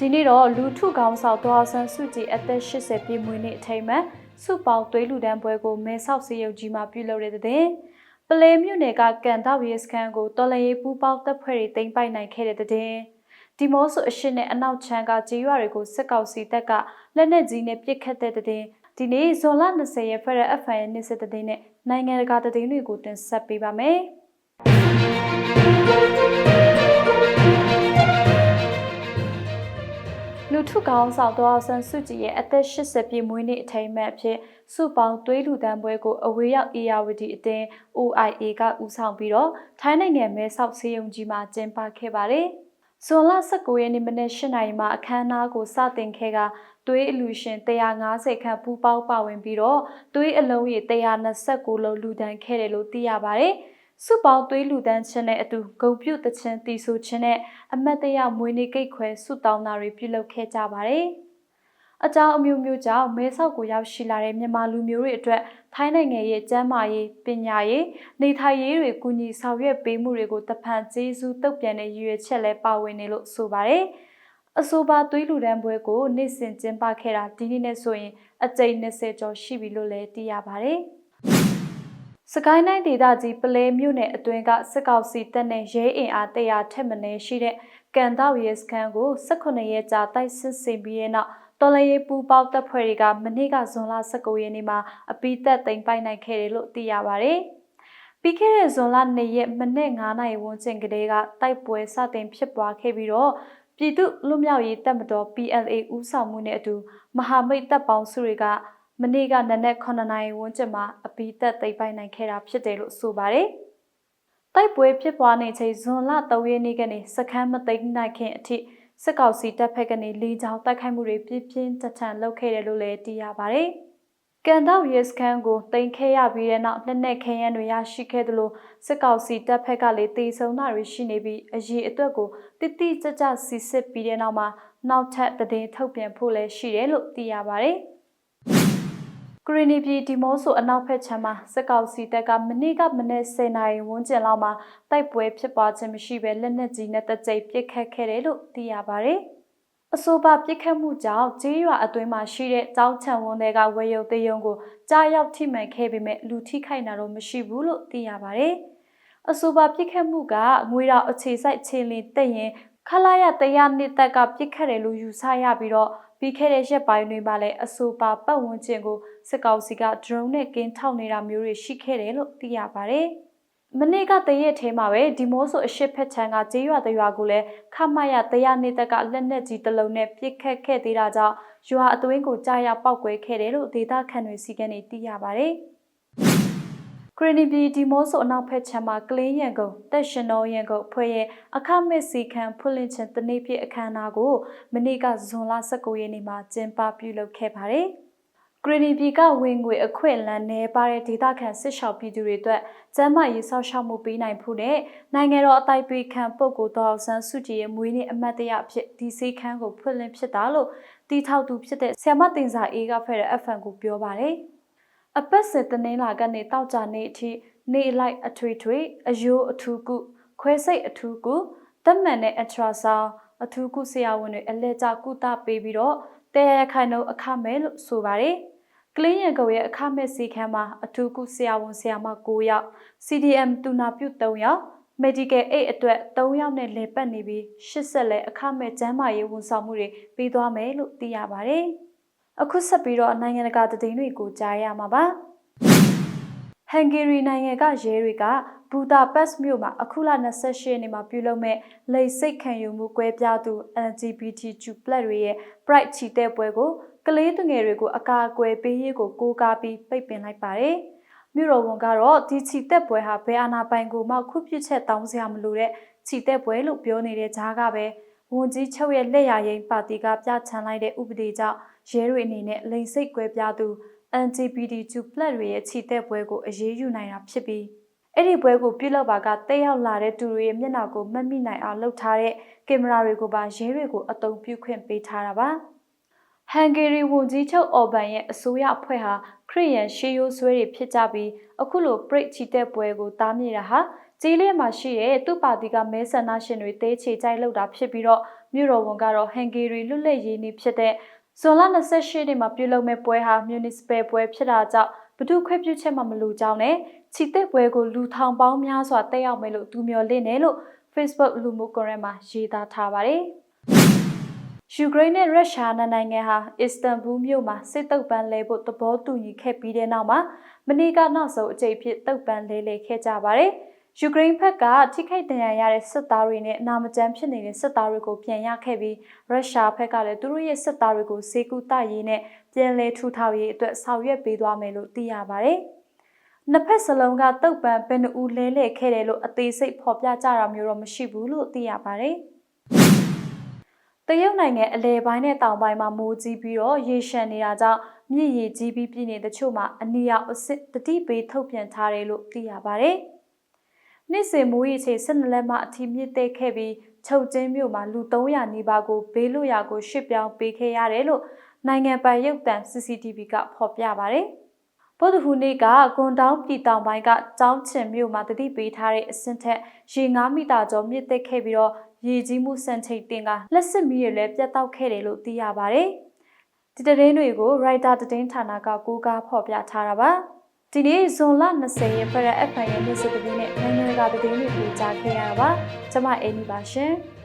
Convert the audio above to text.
ဒီနေ့တော့လူထုကောင်းဆောင်ဒေါ်အောင်ဆန်းစုကြည်အသက်80ပြည့်မွေးနေ့အထိမ်းအမှတ်စုပေါင်းသွေးလူဒန်းပွဲကိုမဲဆောက်စီရုပ်ကြီးမှာပြုလုပ်ရတဲ့တဲ့ပလဲမြို့နယ်ကကန်တောက်ရဲစခန်းကိုတော်လရေးပူပေါတပ်ဖွဲ့တွေတင်ပိုက်နိုင်ခဲ့တဲ့တဲ့ဒီမောဆိုအရှိနဲ့အနောက်ချမ်းကကြေးရွာတွေကိုစစ်ကောင်စီတပ်ကလက်နက်ကြီးနဲ့ပစ်ခတ်တဲ့တဲ့ဒီနေ့ဇွန်လ20ရက်ဖရက် FN ရဲ့နေ့စစ်တဲ့နဲ့နိုင်ငံတကာသတင်းတွေကိုတင်ဆက်ပေးပါမယ်။ လူထုကောင်းဆောင်တော်အောင်ဆန်းစုကြည်ရဲ့အသက်80ပြည့်မွေးနေ့အထိမ်းအမှတ်အဖြစ်စုပေါင်းသွေးလူတန်းပွဲကိုအဝေးရောက်အေယာဝတီအတင်း OIA ကဦးဆောင်ပြီးတော့ထိုင်းနိုင်ငံမဲဆောက်ဆေးရုံကြီးမှာကျင်းပခဲ့ပါတယ်။ဇွန်လ19ရက်နေ့မနေ့8နိုင်မှာအခမ်းအနားကိုစတင်ခဲ့ကသွေးအလူရှင်150ခန့်ပူးပေါင်းပါဝင်ပြီးတော့သွေးအလုံးရေ129လုံးလူဒန်းခဲ့တယ်လို့သိရပါတယ်။ စုပေါင်းသွေးလူတန်းချင်းနဲ့အတူဂုံပြုတ်တချင်းတီဆိုချင်းနဲ့အမတ်တရမွေးနေ့ကိတ်ခွဲဆုတောင်းတာတွေပြုလုပ်ခဲ့ကြပါတယ်။အကြောင်းအမျိုးမျိုးကြောင့်မဲဆောက်ကိုရောက်ရှိလာတဲ့မြန်မာလူမျိုးတွေအတွက်ထိုင်းနိုင်ငံရဲ့ကျန်းမာရေးပညာရေးနေထိုင်ရေးတွေကူညီဆောင်ရွက်ပေးမှုတွေကိုတဖန်ကျေးဇူးတုတ်ပြန်တဲ့ရည်ရွယ်ချက်လဲပါဝင်နေလို့ဆိုပါတယ်။အဆိုပါသွေးလူတန်းပွဲကိုနေ့စဉ်ကျင်းပခဲ့တာဒီနေ့နဲ့ဆိုရင်အကြိမ်20ကျော်ရှိပြီလို့လည်းသိရပါတယ်။ စကိုင်းတိုင်းဒေသကြီးပလဲမြို့နယ်အတွင်းကစစ်ကောင်စီတပ်နဲ့ရဲအင်အားတရာထက်မနည်းရှိတဲ့ကန်တောက်ရဲစခန်းကို18ရက်ကြာတိုက်စစ်ဆင်ပြီးတဲ့နောက်တော်လရေးပူပေါတပ်ဖွဲ့တွေကမနေ့ကဇွန်လ19ရက်နေ့မှာအပိသက်သိမ်းပိုက်နိုင်ခဲ့တယ်လို့သိရပါဗျ။ပြီးခဲ့တဲ့ဇွန်လ2ရက်မနေ့9နိုင်ဝန်းကျင်ကလေးကတိုက်ပွဲစတင်ဖြစ်ပွားခဲ့ပြီးတော့ပြည်သူလူမျိုးရေးတပ်မတော် PLA ဦးဆောင်မှုနဲ့အတူမဟာမိတ်တပ်ပေါင်းစုတွေက မနေ့ကနနက်9နာရီဝန်းကျင်မှာအပီးသက်သိမ်းပိုက်နိုင်ခဲ့တာဖြစ်တယ်လို့ဆိုပါတယ်။တိုက်ပွဲဖြစ်ပွားနေချိန်ဇွန်လ3ရက်နေ့ကနေစခန်းမသိမ်းနိုင်ခင်အထိစစ်ကောင်စီတပ်ဖက်ကနေလေကြောင်းတိုက်ခိုက်မှုတွေပြင်းပြင်းထန်ထန်လုပ်ခဲ့တယ်လို့လည်းသိရပါတယ်။ကန်တောက်ရဲစခန်းကိုတင်ခဲရပြီးတဲ့နောက်နှစ်နှစ်ခရမ်းတွေရရှိခဲ့သလိုစစ်ကောင်စီတပ်ဖက်ကလည်းတေဆုံတာတွေရှိနေပြီးအရေးအတွက်ကိုတိတိကျကျစီစစ်ပြီးတဲ့နောက်မှာနောက်ထပ်တည်င်းထုတ်ပြန်ဖို့လည်းရှိတယ်လို့သိရပါတယ်။ ကရီနီပြည်ဒီမော့ဆိုအနောက်ဘက်ခြမ်းမှာစစ်ကောင်စီတပ်ကမနေ့ကမနေ့10နာရီဝန်းကျင်လောက်မှာတိုက်ပွဲဖြစ်ပွားခြင်းမရှိဘဲလက်နက်ကြီးနဲ့တကြိမ်ပစ်ခတ်ခဲ့တယ်လို့သိရပါဗျ။အဆိုပါပစ်ခတ်မှုကြောင့်ကျေးရွာအတွင်းမှာရှိတဲ့တောင်းချံဝန်းတွေကဝေယုံသေးယုံကိုကြားရောက်ထိမှန်ခဲ့ပေမဲ့လူထိခိုက်တာတော့မရှိဘူးလို့သိရပါဗျ။အဆိုပါပစ်ခတ်မှုကငွေတော်အခြေစိုက်ခြေလင်းတက်ရင်ခလာရတရားနှစ်တက်ကပစ်ခတ်တယ်လို့ယူဆရပြီးတော့ ပြီးခဲ့တဲ့ရက်ပိုင်းတွေမှာလည်းအဆိုပါပတ်ဝန်းကျင်ကိုစစ်ကောင်စီက drone နဲ့ကင်းထောက်နေတာမျိုးတွေရှိခဲ့တယ်လို့သိရပါတယ်။မနေ့ကတရက်ထဲမှာပဲဒီမိုးဆိုအရှိဖက်ချန်ကကျေးရွာတရွာကိုလည်းခမရတရားနေတက်ကလက်နက်ကြီးတစ်လုံးနဲ့ပစ်ခတ်ခဲ့သေးတာကြောင့်ရွာအတွင်းကိုကြားရပောက်ကွဲခဲ့တယ်လို့ဒေသခံတွေစီကနေသိရပါတယ်။ ခရနီဘီဒီမိုးဆိုအနောက်ဖက်ချမ်းမှာကလင်းရန်ကုန်တက်ရှင်တော်ရန်ကုန်ဖွဲ့ရဲ့အခမဲ့စီခံဖွင့်လှစ်ခြင်းတနေ့ပြည့်အခမ်းအနားကိုမနေ့ကဇွန်လ19ရက်နေ့မှာကျင်းပပြုလုပ်ခဲ့ပါတယ်။ဂရနီဘီကဝင်ငွေအခွင့်အလမ်းနဲ့ပါတဲ့ဒေသခံစစ်ရှောက်ပြည်သူတွေအတွက်ကျန်းမာရေးစောင့်ရှောက်မှုပေးနိုင်ဖို့နဲ့နိုင်ငံတော်အတိုင်ပင်ခံပုဂ္ဂိုလ်တော်အောင်ဆန်းစုကြည်ရဲ့မွေးနေ့အမတ်တရအဖြစ်ဒီစိတ်ခန်းကိုဖွင့်လှစ်ဖြစ်တာလို့တီထောက်သူဖြစ်တဲ့ဆ iam မတင်စာအေးကဖက်တဲ့ FN ကိုပြောပါတယ်။ အပတ်စဉ်တနင်္လာကနေတောက်ကြနေအထိနေလိုက်အထွေထွေအယိုးအထူးကုခွဲစိတ်အထူးကုတက်မှန်တဲ့အထရာဆောင်အထူးကုဆရာဝန်တွေအလဲကျကုသပေးပြီးတော့တဲရခိုင်နှုန်းအခမဲ့လို့ဆိုပါတယ်ကလင်းရကုတ်ရဲ့အခမဲ့စီခန်းမှာအထူးကုဆရာဝန်ဆရာမ9ယောက် CDM တူနာပြု3ယောက် medical aid အတွက်3ယောက်နဲ့လဲပတ်နေပြီး80လဲအခမဲ့ကျန်းမာရေးဝန်ဆောင်မှုတွေပေးသွားမယ်လို့သိရပါတယ်။ အခုဆက်ပြီးတော့နိုင်ငံတကာသတင်းတွေကိုကြားရမှာပါဟန်ဂေရီနိုင်ငံကရဲတွေကဘူတာပက်စ်မြို့မှာအခုလ28ရက်နေ့မှာပြုလုပ်မဲ့လိတ်စိတ်ခံယူမှုကွဲပြားသူ LGBTQ+ တွေရဲ့ Pride ချီတဲ့ပွဲကိုကလေးသူငယ်တွေကိုအကာအကွယ်ပေးရေးကိုကိုးကားပြီးပိတ်ပင်လိုက်ပါတယ်။မြို့တော်ဝန်ကတော့ဒီချီတက်ပွဲဟာဘယ်အာဏာပိုင်ကိုမှခုပြစ်ချက်တောင်းစရာမလိုတဲ့ချီတက်ပွဲလို့ပြောနေတဲ့ကြားကပဲ ဝန်ကြီးချုပ်ရဲ့လက်ရရင်ပါတီကပြချန်လိုက်တဲ့ဥပဒေကြောင့်ရဲတွေအနေနဲ့လိန်စိတ်ကွဲပြားသူ LGBT2+ တွေရဲ့ခြိတဲ့ပွဲကိုအရေးယူနိုင်တာဖြစ်ပြီးအဲ့ဒီပွဲကိုပြုလုပ်ပါကတက်ရောက်လာတဲ့သူတွေရဲ့မျက်နှာကိုမှတ်မိနိုင်အောင်လုပ်ထားတဲ့ကင်မရာတွေကိုပါရဲတွေကိုအသုံးပြုခွင့်ပေးထားတာပါ ဟန်ဂေရီဝန်ကြီးချုပ်အော်ဘန်ရဲ့အစိုးရအဖွဲ့ဟာခရီးယန်ရှေးရိုးဆွဲတွေဖြစ်ကြပြီးအခုလို break ချီတဲ့ပွဲကိုတားမြစ်တာဟာကြီးလေးမှာရှိတဲ့သူ့ပါတီကမဲဆန္ဒရှင်တွေတဲချေကြိုက်လောက်တာဖြစ်ပြီးတော့မြို့တော်ဝန်ကတော့ဟန်ဂေရီလွတ်လပ်ရေးနေ့ဖြစ်တဲ့ဇွန်လ28ရက်နေ့မှာပြုလုပ်မဲ့ပွဲဟာ municipal ပွဲဖြစ်တာကြောင့်ဘဒုခွင့်ပြုချက်မှမလိုကြောင်းနဲ့ချီတက်ပွဲကိုလူထောင်ပေါင်းများစွာတက်ရောက်မယ်လို့သူမျှော်လင့်တယ်လို့ Facebook လူမှုကွန်ရက်မှာရေးသားထားပါတယ်။ ယူကရိန်းနဲ့ရုရှားနိုင်ငံဟာအစ္စတန်ဘူမြို့မှာစစ်တုပ်ပန်းလဲဖို့သဘောတူညီခဲ့ပြီးတဲ့နောက်မှာမနေ့ကနောက်ဆုံးအကြိမ်ဖြစ်တုပ်ပန်းလဲလေခဲ့ကြပါတယ်။ယူကရိန်းဘက်ကထိခိုက်ဒဏ်ရာရတဲ့စစ်သားတွေနဲ့အနာမကျန်းဖြစ်နေတဲ့စစ်သားတွေကိုပြန်ရခဲ့ပြီးရုရှားဘက်ကလည်းသူတို့ရဲ့စစ်သားတွေကိုစေကူတရေးနဲ့ပြန်လဲထူထောင်ရေးအတွက်ဆောင်ရွက်ပေးသွားမယ်လို့သိရပါတယ်။နှစ်ဖက်စလုံးကတုတ်ပန်ဘယ်နှဦးလဲလှယ်ခဲ့တယ်လို့အသေးစိတ်ဖော်ပြကြတာမျိုးတော့မရှိဘူးလို့သိရပါတယ်။ တရုတ်နိုင်ငံအလဲပိုင်းနဲ့တောင်ပိုင်းမှာမိုးကြီးပြီးတော့ရေရှမ်းနေတာကြောင့်မြစ်ရေကြီးပြီးပြည်နယ်တချို့မှာအနီရောင်အစစ်တတိပေးထုတ်ပြန်ထားတယ်လို့သိရပါတယ်။နေ့စဉ်မိုးရေချေ12လက်မှအထိမြင့်တက်ခဲ့ပြီးချုပ်ကျင်းမြို့မှာလူ300နီးပါးကိုဘေးလွတ်ရာကိုရှစ်ပြောင်းပေးခဲ့ရတယ်လို့နိုင်ငံပိုင်ရုပ်သံ CCTV ကဖော်ပြပါတယ်။ဗုဒ္ဓဟူးနေ့ကကွန်တောင်းပြည်တောင်ပိုင်းကကျောင်းချင်မြို့မှာတတိပေးထားတဲ့အစင်ထက်ရေ9မီတာကျော်မြင့်တက်ခဲ့ပြီးတော့ရေကြီးမှုစံချိန်တင်ကလက်စစ်မီးတွေလည်းပြတ်တောက်ခဲ့တယ်လို့သိရပါတယ်။ဒီသတင်းတွေကို Writer သတင်းဌာနကကိုးကားဖော်ပြထားတာပါ။ဒီနေ့ဇွန်လ20ရက်ဖရက် FM ရဲ့နေ့စသတင်းနဲ့နိုင်ငံတကာသတင်းတွေကိုကြားခဲ့ရတာပါ။ကျွန်မအင်းနီပါရှင်။